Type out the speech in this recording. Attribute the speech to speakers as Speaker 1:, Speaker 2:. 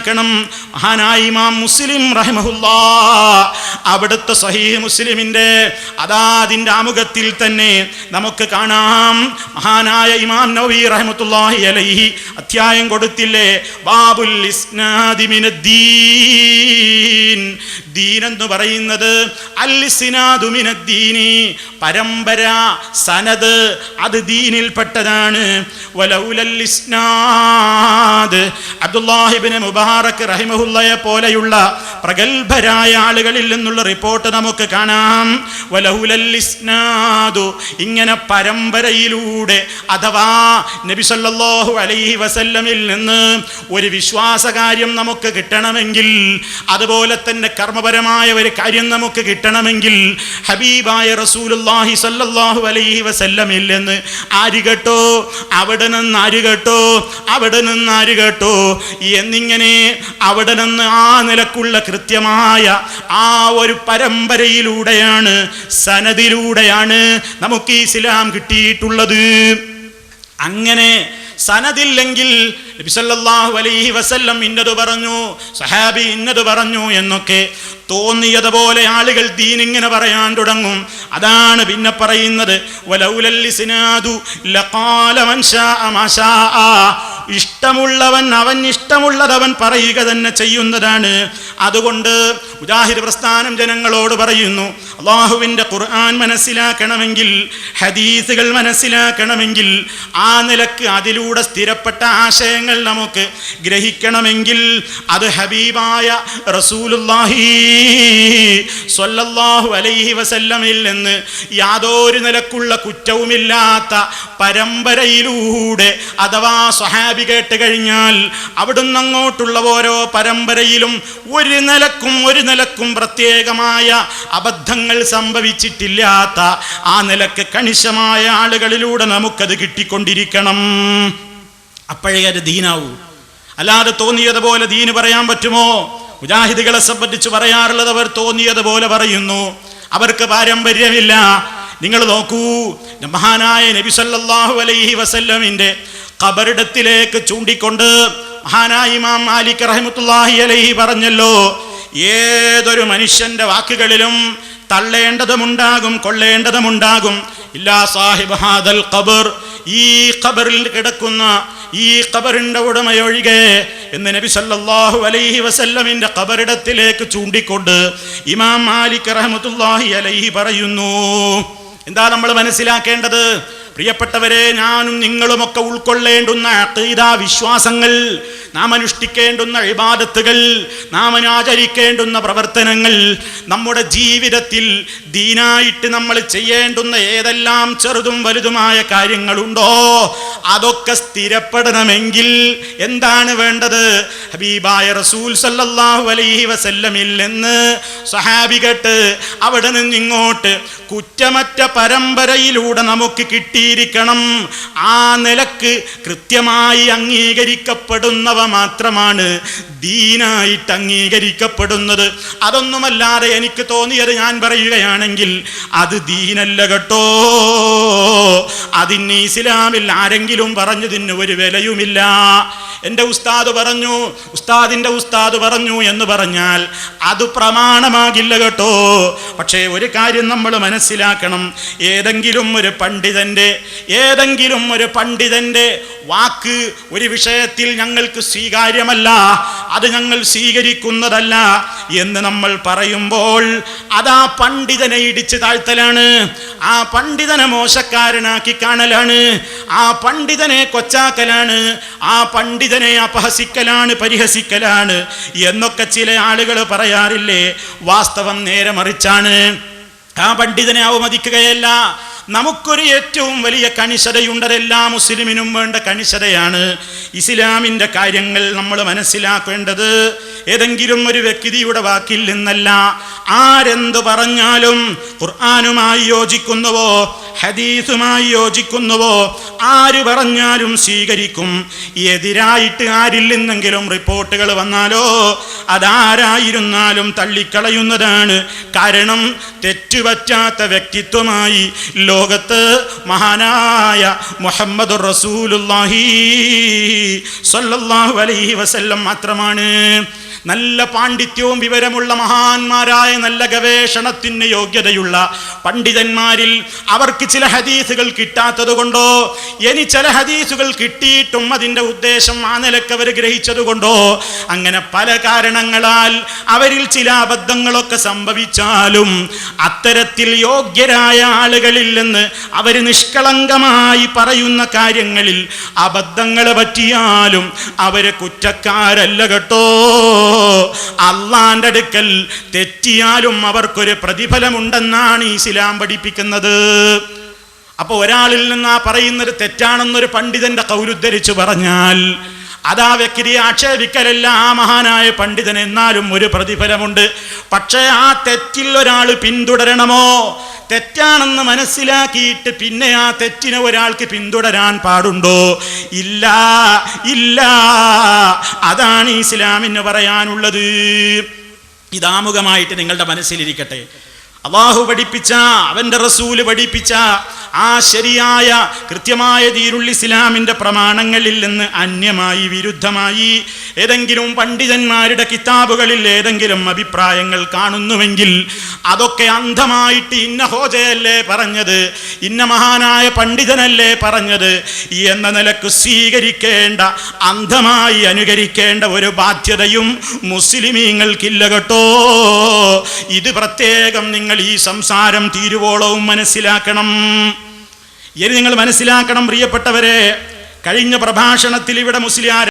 Speaker 1: മനസ്സിലാക്കണം മഹാനായി ഇമാം മുസ്ലിം റഹിമഹുല്ലാ. അവിടുത്തെ സഹീഹ് മുസ്ലിമിന്റെ അതാ അതിന്റെ ആമുഖത്തിൽ തന്നെ നമുക്ക് കാണാം. മഹാനായ ഇമാം നവി റഹ്മത്തുല്ലാഹി അലൈഹി അധ്യായം കൊടുത്തില്ലേ? ബാബുൽ ഇസ്നാദി മിനദ്ദീൻ. ദീൻ എന്ന് പറയുന്നത് അൽ പരമ്പര സനത് അത് ദീനിൽപ്പെട്ടതാണ്. വലൗലൽ ഇസ്നാദ്. അബ്ദുല്ലാഹിബിന് മുബാറക് റഹിമഹുല്ലയെ പോലെയുള്ള പ്രഗത്ഭരായ ആളുകളിൽ നിന്നുള്ള റിപ്പോർട്ട് നമുക്ക് കാണാം. ഇങ്ങനെ പരമ്പരയിലൂടെ അഥവാ നബിസല്ലാഹു അലൈഹി വസല്ലമിൽ നിന്ന് ഒരു വിശ്വാസകാര്യം നമുക്ക് കിട്ടണമെങ്കിൽ അതുപോലെ തന്നെ കർമ്മപരമായ ഒരു കാര്യം നമുക്ക് കിട്ടണമെങ്കിൽ ഹബീബായ റസൂലുള്ളാഹി സല്ലാഹു അലൈഹി വസല്ലമിൽ നിന്ന് ആര് കേട്ടോ? അവിടെ നിന്ന് ആര് കേട്ടോ? അവിടെ നിന്ന് ആര് കേട്ടോ? എന്നിങ്ങനെ അവിടെ നിന്ന് ആ നിലക്കുള്ള കൃത്യമായ ആ ഒരു പരമ്പരയിലൂടെയാണ് സനദിലൂടെയാണ് നമുക്ക് ഈ ഇസ്ലാം കിട്ടിയിട്ടുള്ളത്. അങ്ങനെ സനദില്ലെങ്കിൽ അലൈഹി വസല്ലം ഇന്നത് പറഞ്ഞു സഹാബി ഇന്നത് പറഞ്ഞു എന്നൊക്കെ തോന്നിയതുപോലെ ആളുകൾ ദീൻ ഇങ്ങനെ പറയാൻ തുടങ്ങും. അതാണ് പിന്നെ പറയുന്നത് ഇഷ്ടമുള്ളവൻ അവൻ ഇഷ്ടമുള്ളതവൻ പറയുക തന്നെ ചെയ്യുന്നതാണ്. അതുകൊണ്ട് മുജാഹിദ് പ്രസ്ഥാനം ജനങ്ങളോട് പറയുന്നു അള്ളാഹുവിന്റെ ഖുർആൻ മനസ്സിലാക്കണമെങ്കിൽ ഹദീസുകൾ മനസ്സിലാക്കണമെങ്കിൽ ആ നിലയ്ക്ക് അതിലൂടെ സ്ഥിരപ്പെട്ട ആശയങ്ങൾ നമുക്ക് ഗ്രഹിക്കണമെങ്കിൽ അത് ഹബീബായ റസൂലുല്ലാഹി സ്വല്ലല്ലാഹു അലൈഹി വസല്ലമിൽ നിന്ന് യാതൊരു നിലക്കുള്ള കുറ്റവുമില്ലാത്ത പരമ്പരയിലൂടെ അഥവാ സ്വഹാബി കേട്ട് കഴിഞ്ഞാൽ അവിടുന്ന് അങ്ങോട്ടുള്ള ഓരോ പരമ്പരയിലും ഒരു നിലക്കും ഒരു നിലക്കും പ്രത്യേകമായ അബദ്ധങ്ങൾ സംഭവിച്ചിട്ടില്ലാത്ത ആ നിലയ്ക്ക് കണിശമായ ആളുകളിലൂടെ നമുക്കത് കിട്ടിക്കൊണ്ടിരിക്കണം. അപ്പോഴേ അത് ദീനാവൂ. അല്ലാതെ തോന്നിയതുപോലെ ദീന് പറയാൻ പറ്റുമോ? മുജാഹിദികളെ സംബന്ധിച്ച് പറയാറുള്ളത് അവർ തോന്നിയതുപോലെ പറയുന്നു. അവർക്ക് പാരമ്പര്യമില്ല. നിങ്ങൾ നോക്കൂ മഹാനായ നബി സല്ലാഹു അലൈഹി വസല്ലമിന്റെ കബറിടത്തിലേക്ക് ചൂണ്ടിക്കൊണ്ട് മഹാനായ ഇമാം മാലിക് റഹ്മത്തുള്ളാഹി അലൈഹി പറഞ്ഞല്ലോ ഏതൊരു മനുഷ്യന്റെ വാക്കുകളിലും തള്ളേണ്ടതുമുണ്ടാകും കൊള്ളേണ്ടതുമുണ്ടാകും. ഇല്ലാ സാഹിബ് ഹാദൽ ഖബർ ഈ ഖബറിൽ കിടക്കുന്ന ഈ ഖബറിന്റെ ഉടമയൊഴികെ എന്ന് നബി സല്ലല്ലാഹു അലൈഹി വസല്ലമിന്റെ ഖബറിടത്തിലേക്ക് ചൂണ്ടിക്കൊണ്ട് ഇമാം മാലിക് റഹ്മത്തുള്ളാഹി അലൈഹി പറയുന്നു. എന്താ നമ്മൾ മനസ്സിലാക്കേണ്ടത്? പ്രിയപ്പെട്ടവരെ ഞാനും നിങ്ങളുമൊക്കെ ഉൾക്കൊള്ളേണ്ടുന്ന അഖീദ വിശ്വാസങ്ങൾ നാം അനുഷ്ഠിക്കേണ്ടുന്ന ഇബാദത്തുകൾ നാം ആചരിക്കേണ്ടുന്ന പ്രവർത്തനങ്ങൾ നമ്മുടെ ജീവിതത്തിൽ ദീനായിട്ട് നമ്മൾ ചെയ്യേണ്ടുന്ന ഏതെല്ലാം ചെറുതും വലുതുമായ കാര്യങ്ങളുണ്ടോ? അതൊക്കെ സ്ഥിരപ്പെടണമെങ്കിൽ എന്താണ് വേണ്ടത്? ഹബീബായ റസൂൽ സല്ലാഹു അലൈഹി വസല്ലമിൽ നിന്ന് സഹാബികട്ട് അവിടെ നിന്ന് ഇങ്ങോട്ട് കുറ്റമറ്റ പരമ്പരയിലൂടെ നമുക്ക് കിട്ടിയിരിക്കണം. ആ നിലയ്ക്ക് കൃത്യമായി അംഗീകരിക്കപ്പെടുന്നവ മാത്രമാണ് ദീനായിട്ട് അംഗീകരിക്കപ്പെടുന്നത്. അതൊന്നുമല്ലാതെ എനിക്ക് തോന്നിയത് ഞാൻ പറയുകയാണെങ്കിൽ അത് ദീനല്ല കേട്ടോ. അതിന് ഇസ്ലാമിൽ ആരെങ്കിലും പറഞ്ഞതിന് ഒരു വിലയുമില്ല. എന്റെ ഉസ്താദ് പറഞ്ഞു ഉസ്താദിന്റെ ഉസ്താദ് പറഞ്ഞു എന്ന് പറഞ്ഞാൽ അത് പ്രമാണമാകില്ല കേട്ടോ. പക്ഷേ ഒരു കാര്യം നമ്മൾ മനസ്സിലാക്കണം. ഏതെങ്കിലും ഒരു പണ്ഡിതന്റെ ഏതെങ്കിലും ഒരു പണ്ഡിതന്റെ വാക്ക് ഒരു വിഷയത്തിൽ ഞങ്ങൾക്ക് സ്വീകാര്യമല്ല. അത് ഞങ്ങൾ സ്വീകരിക്കുന്നതല്ല എന്ന് നമ്മൾ പറയുമ്പോൾ അതാ പണ്ഡിതനെ ഇടിച്ച് താഴ്ത്തലാണ്. ആ പണ്ഡിതനെ മോശക്കാരനാക്കി കാണലാണ്. ആ പണ്ഡിതനെ കൊച്ചാക്കലാണ്. ആ പണ്ഡിതനെ അപഹസിക്കലാണ് പരിഹസിക്കലാണ് എന്നൊക്കെ ചില ആളുകൾ പറയാറില്ലേ? വാസ്തവം നേരെ മറിച്ചാണ്. ആ പണ്ഡിതനെ അവമതിക്കുകയല്ല. നമുക്കൊരു ഏറ്റവും വലിയ കണിശതയുണ്ടതെല്ലാ മുസ്ലിമിനും വേണ്ട കണിശതയാണ് ഇസ്ലാമിന്റെ കാര്യങ്ങൾ നമ്മൾ മനസ്സിലാക്കേണ്ടത്. ഏതെങ്കിലും ഒരു വ്യക്തിയുടെ വാക്കിൽ നിന്നല്ല ആരെന്ത് പറഞ്ഞാലും ഖുർആാനുമായി യോജിക്കുന്നുവോ ഹദീസുമായി യോജിക്കുന്നുവോ ആര് പറഞ്ഞാലും സ്വീകരിക്കും. എതിരായിട്ട് ആരിൽ നിന്നെങ്കിലും റിപ്പോർട്ടുകൾ വന്നാലോ? അതാരായിരുന്നാലും തള്ളിക്കളയുന്നതാണ്. കാരണം തെറ്റുപറ്റാത്ത വ്യക്തിത്വമായി ലോകത്ത് മഹാനായ മുഹമ്മദ് റസൂലുല്ലാഹി സല്ലാഹു അലൈഹി വസല്ലം മാത്രമാണ്. നല്ല പാണ്ഡിത്യവും വിവരമുള്ള മഹാന്മാരായ നല്ല ഗവേഷണത്തിന് യോഗ്യതയുള്ള പണ്ഡിതന്മാരിൽ അവർക്ക് ചില ഹദീസുകൾ കിട്ടാത്തത് ഇനി ചില ഹദീസുകൾ കിട്ടിയിട്ടും അതിന്റെ ഉദ്ദേശം ആ നിലയ്ക്ക് അവർ ഗ്രഹിച്ചത് അങ്ങനെ പല കാരണങ്ങളാൽ അവരിൽ ചില അബദ്ധങ്ങളൊക്കെ സംഭവിച്ചാലും അത്തരത്തിൽ യോഗ്യരായ ആളുകളില്ലെന്ന് അവർ നിഷ്കളങ്കമായി പറയുന്ന കാര്യങ്ങളിൽ അബദ്ധങ്ങൾ പറ്റിയാലും അവരെ കുറ്റക്കാരല്ല കേട്ടോ. അള്ളാന്റെ അടുക്കൽ തെറ്റിയാലും അവർക്കൊരു പ്രതിഫലമുണ്ടെന്നാണ് ഇസ്ലാം പഠിപ്പിക്കുന്നത്. അപ്പോൾ ഒരാളിൽ നിന്ന് ആ പറയുന്നത് തെറ്റാണെന്നൊരു പണ്ഡിതന്റെ കൗരുദ്ധരിച്ചു പറഞ്ഞാൽ അതാ വ്യക്തിയെ ആക്ഷേപിക്കലല്ല. ആ മഹാനായ പണ്ഡിതൻ എന്നാലും ഒരു പ്രതിഫലമുണ്ട്. പക്ഷേ ആ തെറ്റിൽ ഒരാൾ പിന്തുടരണമോ? തെറ്റാണെന്ന് മനസ്സിലാക്കിയിട്ട് പിന്നെ ആ തെറ്റിനെ ഒരാൾക്ക് പിന്തുടരാൻ പാടുണ്ടോ? ഇല്ല ഇല്ല. അതാണ് ഇസ്ലാമിന് പറയാനുള്ളത്. ഇതാമുഖമായിട്ട് നിങ്ങളുടെ മനസ്സിലിരിക്കട്ടെ. അള്ളാഹു പഠിപ്പിച്ച അവന്റെ റസൂൽ പഠിപ്പിച്ച ആ ശരിയായ കൃത്യമായ ദീനുൽ ഇസ്ലാമിന്റെ പ്രമാണങ്ങളിൽ നിന്ന് അന്യമായി വിരുദ്ധമായി ഏതെങ്കിലും പണ്ഡിതന്മാരുടെ കിതാബുകളിൽ ഏതെങ്കിലും അഭിപ്രായങ്ങൾ കാണുന്നുവെങ്കിൽ അതൊക്കെ അന്ധമായിട്ട് ഇന്ന ഹോജയല്ലേ പറഞ്ഞത് ഇന്ന മഹാനായ പണ്ഡിതനല്ലേ പറഞ്ഞത് എന്ന നിലയ്ക്ക് സ്വീകരിക്കേണ്ട അന്ധമായി അനുകരിക്കേണ്ട ഒരു ബാധ്യതയും മുസ്ലിമീങ്ങൾക്കില്ല കേട്ടോ. ഇത് പ്രത്യേകം നിങ്ങൾ ഈ സംസാരം തീരുവോളവും മനസ്സിലാക്കണം. ഇനി നിങ്ങൾ മനസ്സിലാക്കണം പ്രിയപ്പെട്ടവരെ. കഴിഞ്ഞ പ്രഭാഷണത്തിൽ ഇവിടെ മുസ്ലിയാർ